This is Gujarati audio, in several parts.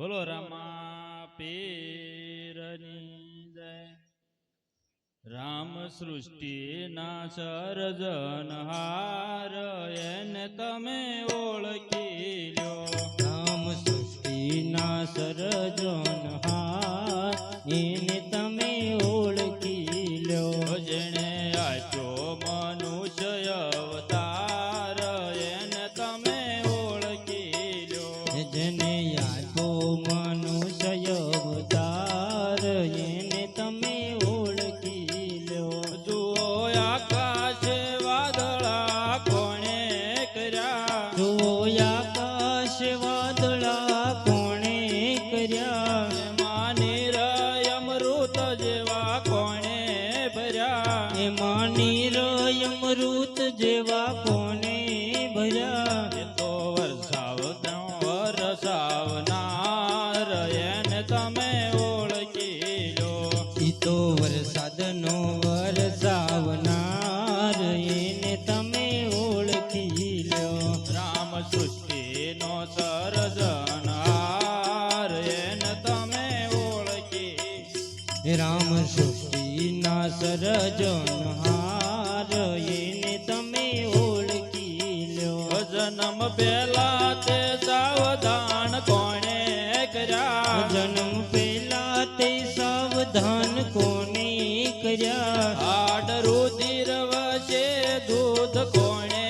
બોલો રમા પેરની જય. રામ સૃષ્ટિના સર્જનહાર એને તમે বাইরা જન્મ પેલા તે સાવધાન કોણે કર્યા? જન્મ પેલા તે સાવધાન કોને કર્યા? હાડ રુધિર વચે દૂધ કોણે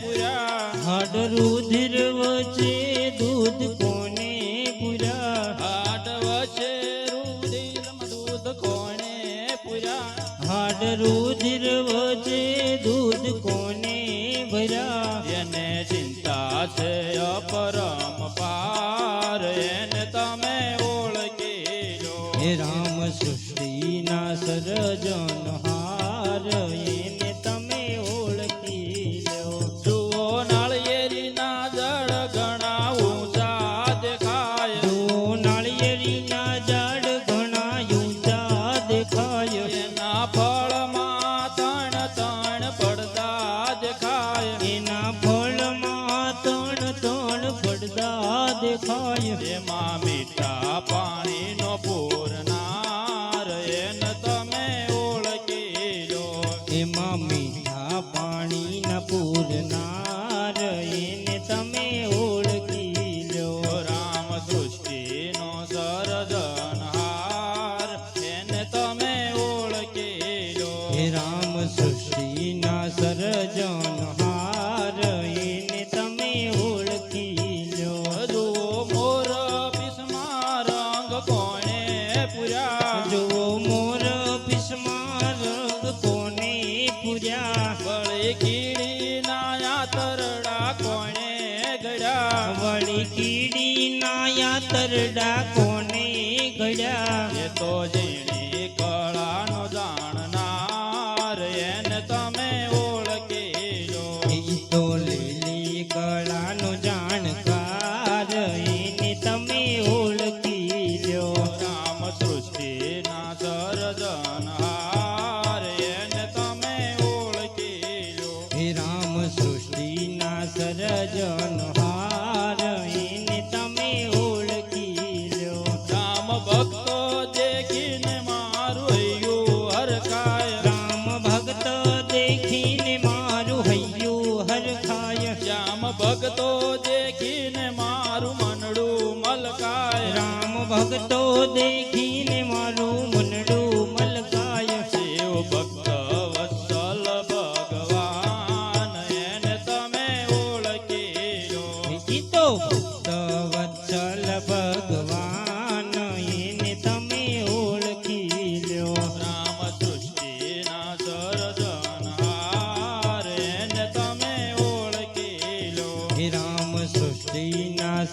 પૂરા હાડ રુધિર વચે દૂધ કોને પૂરા હાડ વચે રુધિર દૂધ કોણે પૂરા હાડ રુધિર વચે દૂધ કોને ભર્યા? છે અપરમ દેખાય રે માં મીઠા પાણીનો પૂરનાર એન તમે ઓળખી લો. એમાં મીઠા પાણીના પૂરનાર એને તમે ઘડ્યા કોને ઘડ્યા. એ તો જેની કળાનો જાણનાર એને તમે ઓળખીજો. એ રામ સૃષ્ટિના સર્જનહાર એને તમે ઓળખીજો. હે રામ સૃષ્ટિના સર્જનહાર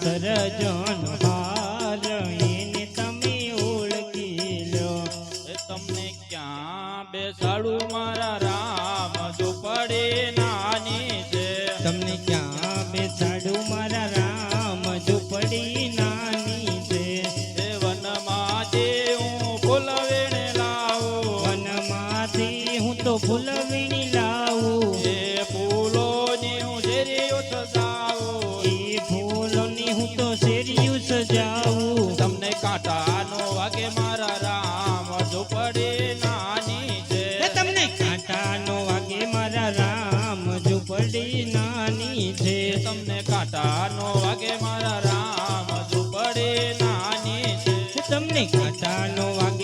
कर जान કાંટાનો વાગે મારા રામ ઝૂંપડી નાની છે. તમને કાંટાનો વાગે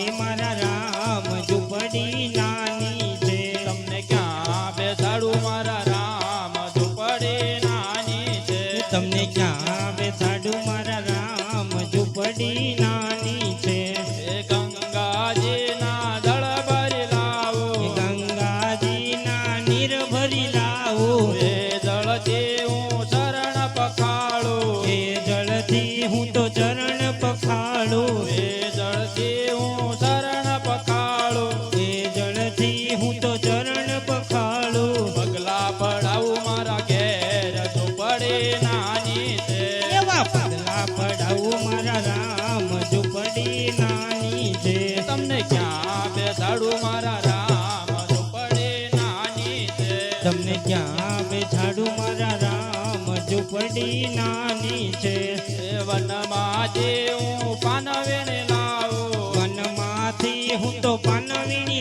તમને ક્યાં બે બેસાડું મારા રામ? ઝૂંપડી નાની છે. વનમાં પાન હું લાવો લાવું. વનમાંથી હું તો પાન પાનવીણી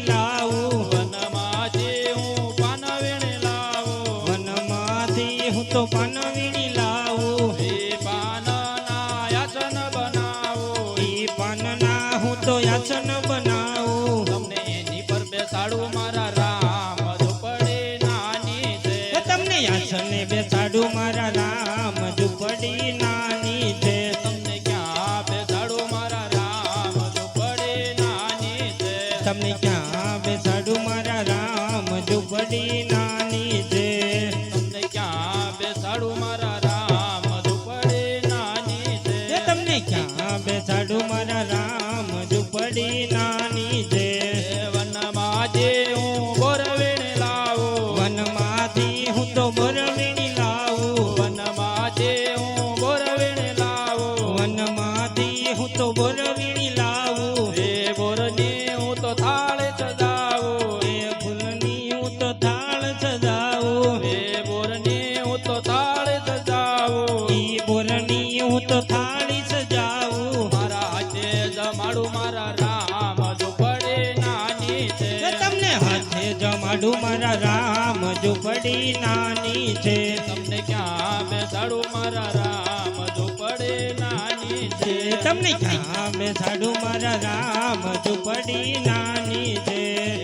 જમાડું મારા રામ ઝૂંપડી નાની છે. તમને ક્યાં બેસાડું મારા રામ ઝૂંપડી નાની છે. તમને ક્યાં બેસાડું મારા રામ ઝૂંપડી નાની છે.